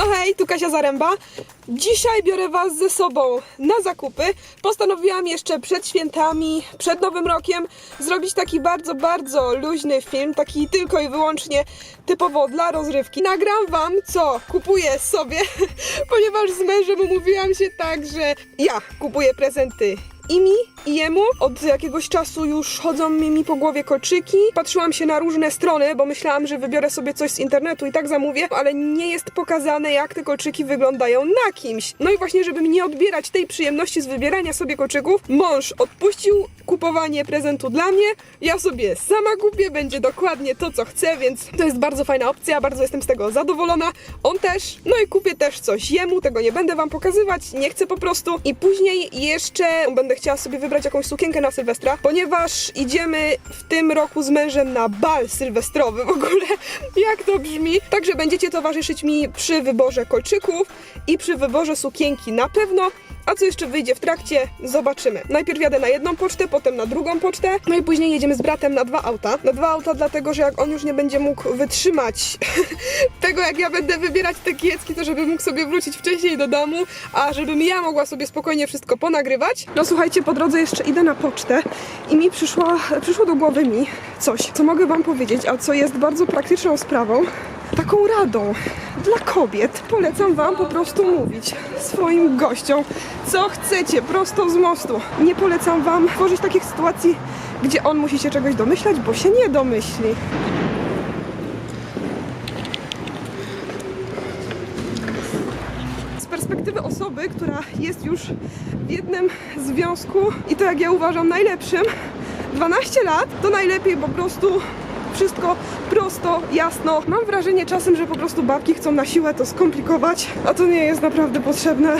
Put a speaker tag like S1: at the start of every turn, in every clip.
S1: No hej, tu Kasia Zaręba. Dzisiaj biorę Was ze sobą na zakupy. Postanowiłam jeszcze przed świętami, przed Nowym Rokiem zrobić taki bardzo, bardzo luźny film, taki tylko i wyłącznie typowo dla rozrywki. Nagram Wam, co kupuję sobie, ponieważ z mężem umówiłam się tak, że ja kupuję prezenty i mi, i jemu. Od jakiegoś czasu już chodzą mi, mi po głowie kolczyki. Patrzyłam się na różne strony, bo myślałam, że wybiorę sobie coś z internetu i tak zamówię, ale nie jest pokazane, jak te kolczyki wyglądają na kimś. No i właśnie, żeby nie odbierać tej przyjemności z wybierania sobie kolczyków, mąż odpuścił kupowanie prezentu dla mnie. Ja sobie sama kupię, będzie dokładnie to, co chcę, więc to jest bardzo fajna opcja, bardzo jestem z tego zadowolona. On też, no i kupię też coś jemu, tego nie będę wam pokazywać, nie chcę po prostu. I później jeszcze będę chciała sobie wybrać jakąś sukienkę na Sylwestra, ponieważ idziemy w tym roku z mężem na bal sylwestrowy w ogóle. Jak to brzmi? Także będziecie towarzyszyć mi przy wyborze kolczyków i przy wyborze sukienki na pewno. A co jeszcze wyjdzie w trakcie, zobaczymy. Najpierw jadę na jedną pocztę, potem na drugą pocztę, no i później jedziemy z bratem na dwa auta. Na dwa auta dlatego, że jak on już nie będzie mógł wytrzymać tego, jak ja będę wybierać te kiecki, to żeby mógł sobie wrócić wcześniej do domu, a żebym ja mogła sobie spokojnie wszystko ponagrywać. No słuchajcie, po drodze jeszcze idę na pocztę i mi przyszło, przyszło do głowy mi coś, co mogę wam powiedzieć, a co jest bardzo praktyczną sprawą taką radą dla kobiet. Polecam Wam po prostu mówić swoim gościom, co chcecie, prosto z mostu. Nie polecam Wam tworzyć takich sytuacji, gdzie on musi się czegoś domyślać, bo się nie domyśli. Perspektywy osoby, która jest już w jednym związku i to jak ja uważam najlepszym, 12 lat, to najlepiej po prostu wszystko prosto, jasno. Mam wrażenie czasem, że po prostu babki chcą na siłę to skomplikować, a to nie jest naprawdę potrzebne.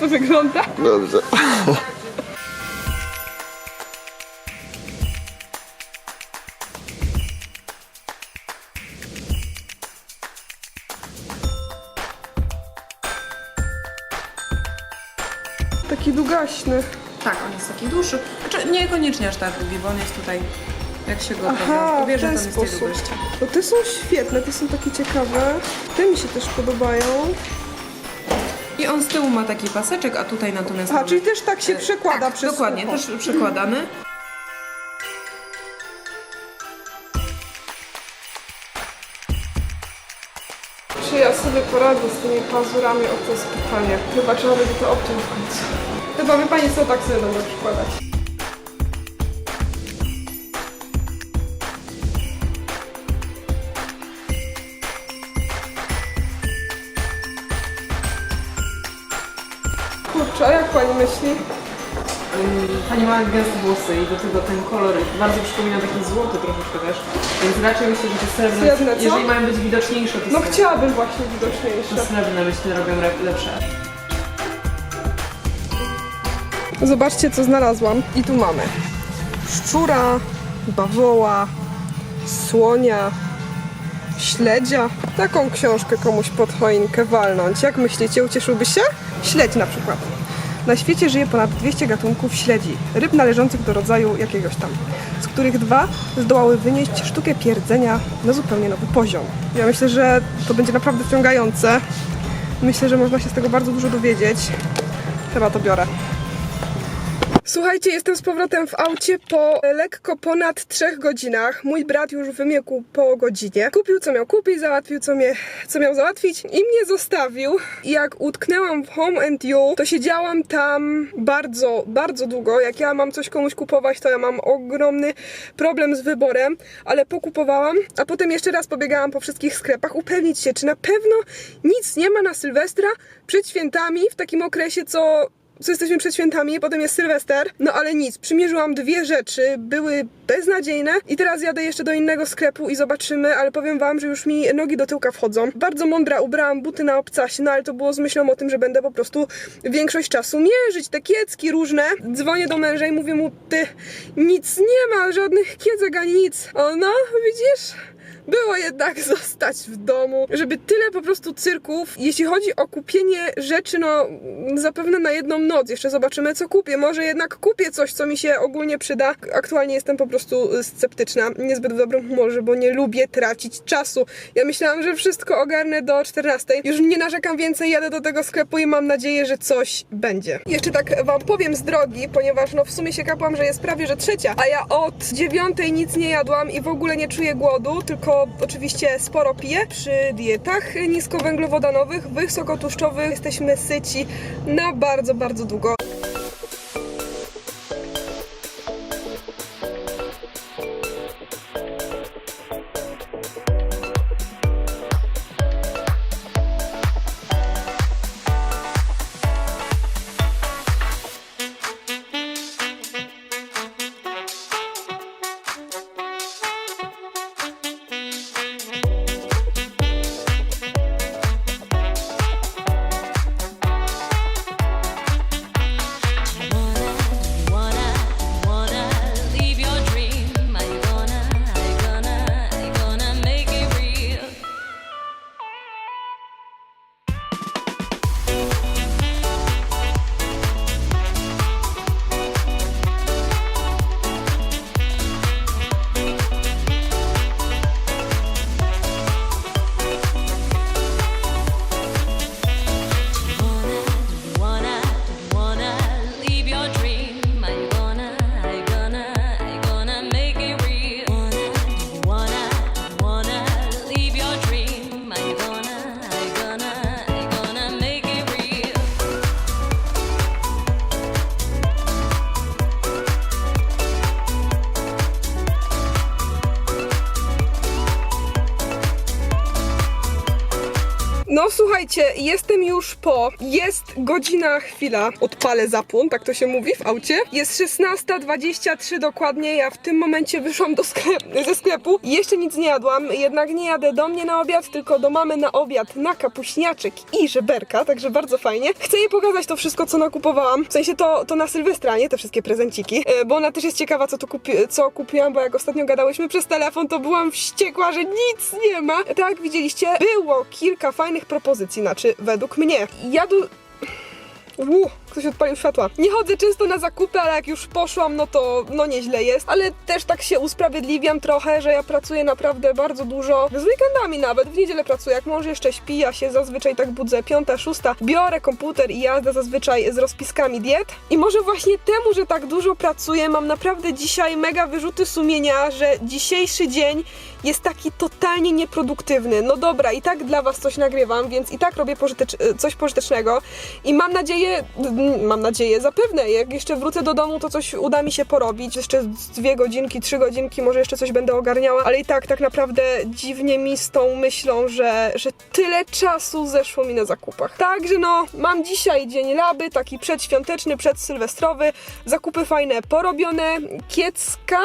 S1: To wygląda?
S2: Dobrze.
S1: Taki długaśny.
S3: Tak, on jest taki dłuższy. Znaczy niekoniecznie aż tak długi, bo on jest tutaj, jak się go
S1: Aha, w ten
S3: to jest tej
S1: sposób.
S3: długości.
S1: No te są świetne, te są takie ciekawe. Te mi się też podobają.
S3: I on z tyłu ma taki paseczek, a tutaj natomiast mamy-
S1: czyli też tak się
S3: E,
S1: przekłada
S3: tak,
S1: przez
S3: Dokładnie,
S1: ucho.
S3: też przekładany.
S1: Czy ja sobie poradzę z tymi pazurami? O to jest pytanie. Chyba trzeba będzie to obciąć w końcu. Chyba my pani co tak sobie przykładać. Jak pani?
S3: Pani ma gęste włosy i do tego ten kolor bardzo przypomina taki złoty troszeczkę też. Więc raczej myślę, że te srebrne,
S1: Srebrne, co?
S3: jeżeli mają być widoczniejsze, to
S1: No
S3: srebrne.
S1: chciałabym właśnie
S3: To
S1: widoczniejsze.
S3: srebrne myślę robią lepsze.
S1: Zobaczcie, co znalazłam. I tu mamy szczura, bawoła, słonia, śledzia. Taką książkę komuś pod choinkę walnąć. Jak myślicie, ucieszyłby się? Śledź na przykład. Na świecie żyje ponad 200 gatunków śledzi, ryb należących do rodzaju jakiegoś tam, z których dwa zdołały wynieść sztukę pierdzenia na zupełnie nowy poziom. Ja myślę, że to będzie naprawdę wciągające. Myślę, że można się z tego bardzo dużo dowiedzieć. Chyba to biorę. Słuchajcie, jestem z powrotem w aucie po lekko ponad trzech godzinach. Mój brat już wymiekł po godzinie. Kupił co miał kupić, załatwił co, mnie, co miał załatwić i mnie zostawił. I jak utknęłam w Home and You, to siedziałam tam bardzo, bardzo długo. Jak ja mam coś komuś kupować, to ja mam ogromny problem z wyborem, ale pokupowałam, a potem jeszcze raz pobiegałam po wszystkich sklepach, upewnić się, czy na pewno nic nie ma na Sylwestra przed świętami, w takim okresie, co co jesteśmy przed świętami, potem jest Sylwester, no ale nic, przymierzyłam dwie rzeczy, były beznadziejne i teraz jadę jeszcze do innego sklepu i zobaczymy, ale powiem wam, że już mi nogi do tyłka wchodzą. Bardzo mądra, ubrałam buty na obcasie, no ale to było z myślą o tym, że będę po prostu większość czasu mierzyć, te kiecki różne. Dzwonię do męża i mówię mu, ty, nic nie ma, żadnych kiecek ani nic. O no, widzisz? Było jednak zostać w domu, żeby tyle po prostu cyrków. Jeśli chodzi o kupienie rzeczy, no zapewne na jedną noc. Jeszcze zobaczymy, co kupię. Może jednak kupię coś, co mi się ogólnie przyda. Aktualnie jestem po prostu sceptyczna, niezbyt w dobrym humorze, bo nie lubię tracić czasu. Ja myślałam, że wszystko ogarnę do 14. Już nie narzekam więcej, jadę do tego sklepu i mam nadzieję, że coś będzie. Jeszcze tak wam powiem z drogi, ponieważ no w sumie się kapłam, że jest prawie, że trzecia, a ja od dziewiątej nic nie jadłam i w ogóle nie czuję głodu, tylko oczywiście sporo piję. Przy dietach niskowęglowodanowych, wysokotłuszczowych jesteśmy syci na bardzo, bardzo długo. No słuchajcie, jestem już po. Jest godzina chwila. Odpalę zapłon, tak to się mówi w aucie. Jest 16.23 dokładnie. Ja w tym momencie wyszłam do ze sklepu. Jeszcze nic nie jadłam, jednak nie jadę do mnie na obiad, tylko do mamy na obiad na kapuśniaczek i żeberka, także bardzo fajnie. Chcę jej pokazać to wszystko, co nakupowałam. W sensie to, to na Sylwestra, nie te wszystkie prezenciki, e, bo ona też jest ciekawa, co tu kupi co kupiłam, bo jak ostatnio gadałyśmy przez telefon, to byłam wściekła, że nic nie ma. Tak widzieliście, było kilka fajnych propozycji, znaczy według mnie. Ja du... Uu, ktoś odpalił światła. Nie chodzę często na zakupy, ale jak już poszłam, no to no nieźle jest. Ale też tak się usprawiedliwiam trochę, że ja pracuję naprawdę bardzo dużo. Z weekendami nawet, w niedzielę pracuję. Jak mąż jeszcze śpi, ja się zazwyczaj tak budzę piąta, szósta. Biorę komputer i jazdę zazwyczaj z rozpiskami diet. I może właśnie temu, że tak dużo pracuję, mam naprawdę dzisiaj mega wyrzuty sumienia, że dzisiejszy dzień jest taki totalnie nieproduktywny. No dobra, i tak dla Was coś nagrywam, więc i tak robię pożytecz- coś pożytecznego i mam nadzieję, Mam nadzieję, zapewne. Jak jeszcze wrócę do domu, to coś uda mi się porobić. Jeszcze dwie godzinki, trzy godzinki, może jeszcze coś będę ogarniała, ale i tak, tak naprawdę dziwnie mi z tą myślą, że, że tyle czasu zeszło mi na zakupach. Także no, mam dzisiaj dzień laby, taki przedświąteczny, przedsylwestrowy. Zakupy fajne porobione. Kiecka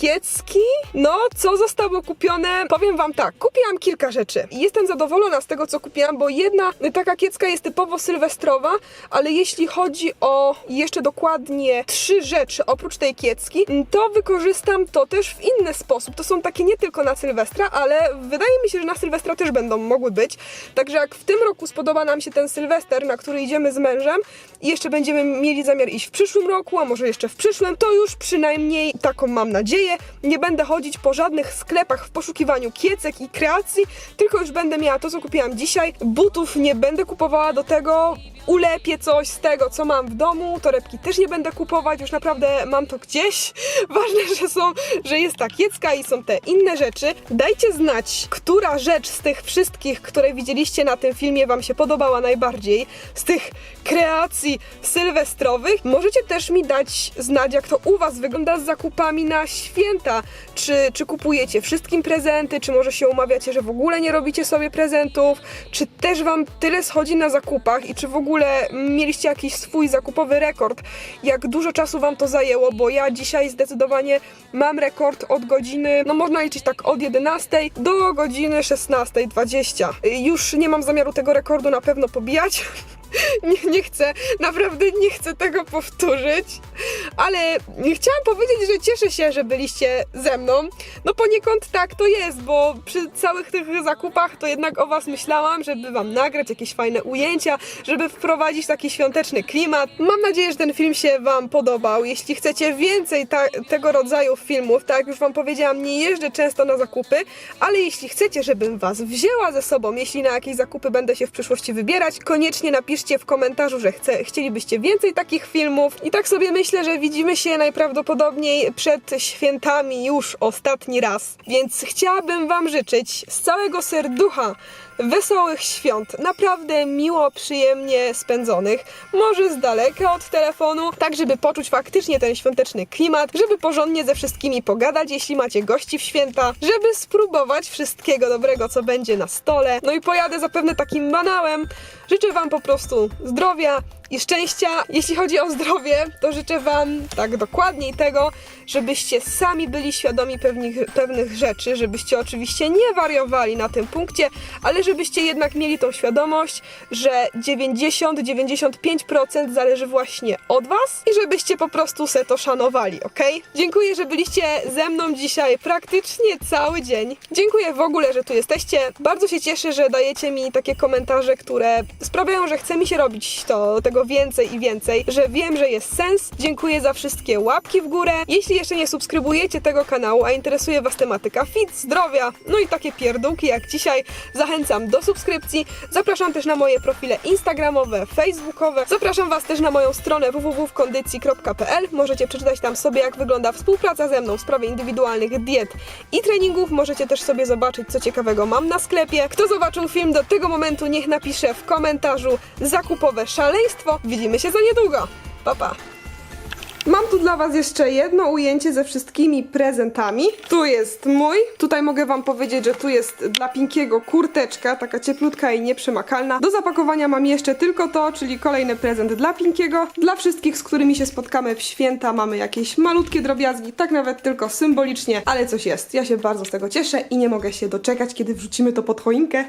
S1: kiecki. No, co zostało kupione? Powiem wam tak, kupiłam kilka rzeczy. Jestem zadowolona z tego, co kupiłam, bo jedna taka kiecka jest typowo sylwestrowa, ale jeśli chodzi o jeszcze dokładnie trzy rzeczy oprócz tej kiecki, to wykorzystam to też w inny sposób. To są takie nie tylko na Sylwestra, ale wydaje mi się, że na Sylwestra też będą mogły być. Także jak w tym roku spodoba nam się ten Sylwester, na który idziemy z mężem i jeszcze będziemy mieli zamiar iść w przyszłym roku, a może jeszcze w przyszłym, to już przynajmniej taką mam nadzieję. Nie będę chodzić po żadnych sklepach w poszukiwaniu kiecek i kreacji, tylko już będę miała to, co kupiłam dzisiaj. Butów nie będę kupowała do tego. Ulepię coś z tego, co mam w domu. Torebki też nie będę kupować, już naprawdę mam to gdzieś. Ważne, że są, że jest ta kiecka i są te inne rzeczy. Dajcie znać, która rzecz z tych wszystkich, które widzieliście na tym filmie, Wam się podobała najbardziej. Z tych kreacji sylwestrowych. Możecie też mi dać znać, jak to u Was wygląda z zakupami na święta. Czy, czy kupujecie wszystkim prezenty, czy może się umawiacie, że w ogóle nie robicie sobie prezentów, czy też Wam tyle schodzi na zakupach i czy w ogóle mieliście jakiś swój zakupowy rekord, jak dużo czasu Wam to zajęło, bo ja dzisiaj zdecydowanie mam rekord od godziny, no można liczyć tak od 11 do godziny 16.20. Już nie mam zamiaru tego rekordu na pewno pobijać. Nie, nie chcę, naprawdę nie chcę tego powtórzyć, ale chciałam powiedzieć, że cieszę się, że byliście ze mną. No poniekąd tak to jest, bo przy całych tych zakupach to jednak o Was myślałam, żeby Wam nagrać jakieś fajne ujęcia, żeby wprowadzić taki świąteczny klimat. Mam nadzieję, że ten film się Wam podobał. Jeśli chcecie więcej tego rodzaju filmów, tak jak już Wam powiedziałam, nie jeżdżę często na zakupy, ale jeśli chcecie, żebym Was wzięła ze sobą, jeśli na jakieś zakupy będę się w przyszłości wybierać, koniecznie napiszcie w komentarzu, że chce, chcielibyście więcej takich filmów. I tak sobie myślę, że widzimy się najprawdopodobniej przed świętami już ostatni raz. Więc chciałabym Wam życzyć z całego serducha wesołych świąt, naprawdę miło, przyjemnie spędzonych, może z daleka od telefonu, tak żeby poczuć faktycznie ten świąteczny klimat, żeby porządnie ze wszystkimi pogadać, jeśli macie gości w święta, żeby spróbować wszystkiego dobrego, co będzie na stole. No i pojadę zapewne takim banałem. Życzę Wam po prostu zdrowia i szczęścia. Jeśli chodzi o zdrowie, to życzę Wam tak dokładniej tego, żebyście sami byli świadomi pewnych, pewnych rzeczy, żebyście oczywiście nie wariowali na tym punkcie, ale żebyście jednak mieli tą świadomość, że 90-95% zależy właśnie od Was i żebyście po prostu se to szanowali, ok? Dziękuję, że byliście ze mną dzisiaj praktycznie cały dzień. Dziękuję w ogóle, że tu jesteście. Bardzo się cieszę, że dajecie mi takie komentarze, które sprawiają, że chce mi się robić to, tego więcej i więcej, że wiem, że jest sens. Dziękuję za wszystkie łapki w górę. Jeśli jeszcze nie subskrybujecie tego kanału, a interesuje Was tematyka fit, zdrowia, no i takie pierdółki jak dzisiaj, zachęcam do subskrypcji. Zapraszam też na moje profile instagramowe, facebookowe. Zapraszam Was też na moją stronę www.kondycji.pl. Możecie przeczytać tam sobie, jak wygląda współpraca ze mną w sprawie indywidualnych diet i treningów. Możecie też sobie zobaczyć, co ciekawego mam na sklepie. Kto zobaczył film do tego momentu, niech napisze w komentarzu zakupowe szaleństwo. Widzimy się za niedługo. Pa, pa. Mam tu dla Was jeszcze jedno ujęcie ze wszystkimi prezentami. Tu jest mój. Tutaj mogę Wam powiedzieć, że tu jest dla Pinkiego kurteczka, taka cieplutka i nieprzemakalna. Do zapakowania mam jeszcze tylko to, czyli kolejny prezent dla Pinkiego. Dla wszystkich, z którymi się spotkamy w święta, mamy jakieś malutkie drobiazgi, tak nawet tylko symbolicznie, ale coś jest. Ja się bardzo z tego cieszę i nie mogę się doczekać, kiedy wrzucimy to pod choinkę.